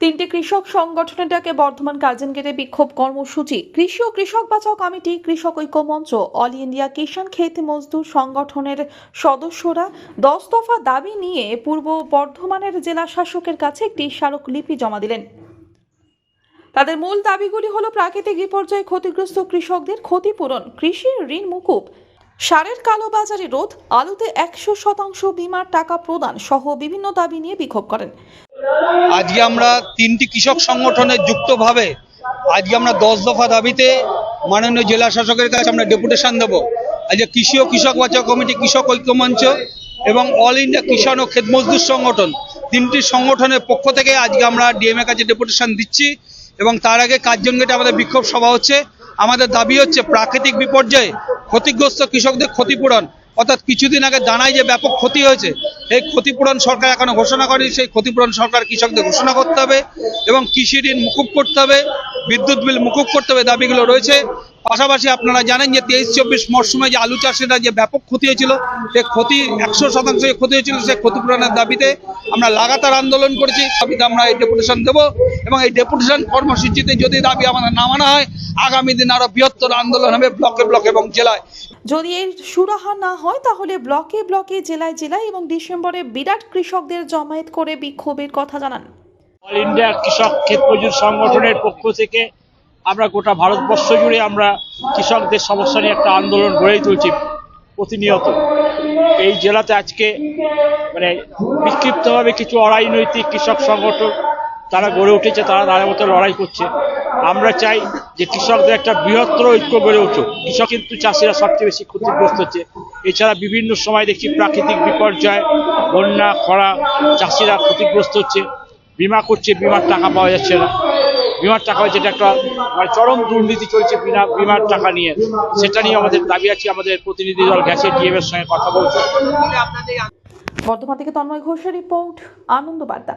তিনটি কৃষক সংগঠনের ডাকে বর্ধমান কার্জন গেটে বিক্ষোভ কর্মসূচি। কৃষি ও কৃষক বাঁচাও কমিটি, কৃষক ঐক্য মঞ্চ, অল ইন্ডিয়া কিষাণ খেত মজদুর সংগঠনের সদস্যরা দশ দফা দাবি নিয়ে পূর্ব বর্ধমানের জেলা শাসকের কাছে একটি স্মারকলিপি জমা দিলেন। তাদের মূল দাবিগুলি হলো প্রাকৃতিক বিপর্যয়ে, ক্ষতিগ্রস্ত কৃষকদের ক্ষতিপূরণ কৃষির ঋণ মুকুব, সারের কালোবাজারি রোধ, আলুতে একশো শতাংশ বিমার টাকা প্রদান সহ বিভিন্ন দাবি নিয়ে বিক্ষোভ করেন। আজকে আমরা তিনটি কৃষক সংগঠনের যুক্তভাবে আজকে আমরা দশ দফা দাবিতে মাননীয় জেলা শাসকের কাছে আমরা ডেপুটেশন দেব। আজকে কৃষি ও কৃষক বাঁচাও কমিটি কৃষক ঐক্য মঞ্চ এবং অল ইন্ডিয়া কিষাণ ও ক্ষেত মজদুর সংগঠন তিনটি সংগঠনের পক্ষ থেকে আজকে আমরা ডিএম এর কাছে ডেপুটেশন দিচ্ছি এবং তার আগে কার্জন গেটে আমাদের বিক্ষোভ সভা হচ্ছে। আমাদের দাবি হচ্ছে প্রাকৃতিক বিপর্যয়ে ক্ষতিগ্রস্ত কৃষকদের ক্ষতিপূরণ। অর্থাৎ কিছুদিন আগে দানায় যে ব্যাপক ক্ষতি হয়েছে এই ক্ষতিপূরণ সরকার এখনও ঘোষণা করেনি। সেই ক্ষতিপূরণ সরকার কৃষকদের ঘোষণা করতে হবে এবং কৃষি ঋণ মুকুব করতে হবে, বিদ্যুৎ বিল মুকুব করতে হবে দাবিগুলো রয়েছে। পাশাপাশি আপনারা জানেন যে তেইশ চব্বিশ মরশুমে যে আলু চাষিরা যে ব্যাপক ক্ষতি হয়েছিল, সে ক্ষতি একশো শতাংশ ক্ষতি হয়েছিল সেই ক্ষতিপূরণের দাবিতে আমরা লাগাতার আন্দোলন করেছি। দাবিতে আমরা এই ডেপুটেশন দেবো এবং এই ডেপুটেশন কর্মসূচিতে যদি দাবি আমাদের না মানা হয়, আগামী দিন আরও বৃহত্তর আন্দোলন হবে ব্লকে ব্লকে এবং জেলায়। যদি এর সুরাহা না হয়, তাহলে ব্লকে ব্লকে, জেলায় জেলায় এবং ডিসেম্বরে বিরাট কৃষকদের জমায়েত করে বিক্ষোভের কথা জানান। অল ইন্ডিয়া কৃষক ক্ষেত মজুর সংগঠনের পক্ষ থেকে আমরা গোটা ভারতবর্ষ জুড়ে আমরা কৃষকদের সমস্যা নিয়ে একটা আন্দোলন গড়েই তুলছি প্রতিনিয়ত। এই জেলাতে আজকে মানে বিক্ষিপ্তভাবে কিছু অরাজনৈতিক কৃষক সংগঠন তারা গড়ে উঠেছে, তারা তাদের মতো লড়াই করছে। আমরা চাই যে কৃষকদের একটা বৃহত্তর ঐক্য গড়ে উঠুক। কৃষক কিন্তু চাষিরা সবচেয়ে বেশি ক্ষতিগ্রস্ত হচ্ছে। এছাড়া বিভিন্ন সময় দেখছি প্রাকৃতিক বিপর্যয়, বন্যা, খরা, চাষিরা ক্ষতিগ্রস্ত হচ্ছে। বিমা করছে, বিমার টাকা পাওয়া যাচ্ছে না। বিমার টাকা যেটা একটা মানে চরম দুর্নীতি চলছে বিনা, বিমার টাকা নিয়ে। সেটা নিয়ে আমাদের দাবি আছে, আমাদের প্রতিনিধি দল গেছে ডিএম এর সঙ্গে কথা বলছে। বর্ধমান থেকে তন্ময় ঘোষের রিপোর্ট, আনন্দ বার্তা।